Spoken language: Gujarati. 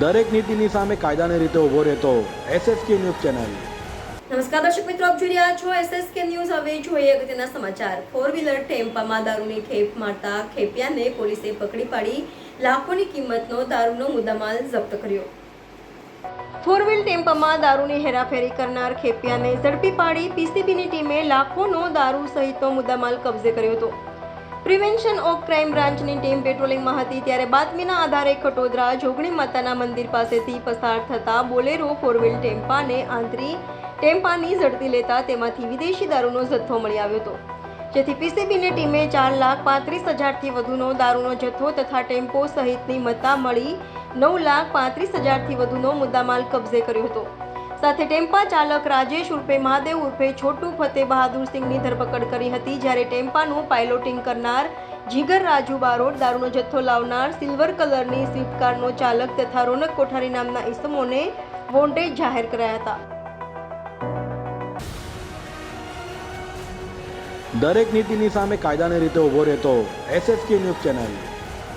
દરેક નીતિની સામે કાયદાની રીતે ઊભો રહેતો એસએસકે ન્યૂઝ ચેનલ. નમસ્કાર, દર્શક મિત્રો, આપ જોઈ રહ્યા છો એસએસકે ન્યૂઝ. હવે જોઈએ અગત્યના સમાચાર. ફોર વ્હીલર ટેમ્પામાં દારૂની ખેપ મારતા ખેપિયાને પોલીસે પકડી પાડી લાખોની કિંમતનો દારૂનો મુદ્દામાલ જપ્ત કર્યો. ફોર વ્હીલ ટેમ્પામાં દારૂની હેરાફેરી કરનાર ખેપિયાને ઝડપી પાડી પીસીબીની ટીમે લાખોનો દારૂ સહિતનો મુદ્દામાલ કબજે કર્યો હતો. પ્રિવેન્શન ઓફ ક્રાઇમ બ્રાન્ચની ટીમ પેટ્રોલિંગમાં હતી ત્યારે બાતમીના આધારે ખટોદરા, જોગણી માતાના મંદિર પાસેથી પસાર થતા બોલેરો ફોર ટેમ્પાને આંતરી ટેમ્પાની ઝડપી લેતા તેમાંથી વિદેશી દારૂનો જથ્થો મળી આવ્યો હતો. જેથી પીસીબીની ટીમે ચાર લાખ પાંત્રીસ હજારથી વધુનો દારૂનો જથ્થો તથા ટેમ્પો સહિતની મત્તા મળી નવ લાખ પાંત્રીસ હજારથી વધુનો મુદ્દામાલ કબજે કર્યો હતો. સાથે ટેમ્પા ચાલક રાજેશ ઉર્ફે મહાદેવ ઉર્ફે છોટુ ફતે બહાદુર સિંઘની ધરપકડ કરી હતી, જ્યારે ટેમ્પાનું પાયલોટિંગ કરનાર જીગર રાજુ બારોટ દારૂનો જથ્થો લાવનાર સિલ્વર કલરની સ્વિફ્ટ કારનો ચાલક તથા રોનક કોઠારી નામના ઇસમોને વોન્ટેજ જાહેર કરાયા હતા. દરેક નીતિની સામે કાયદાની રીતે ઊભો રહેતો એસએસકે ન્યૂઝ ચેનલ.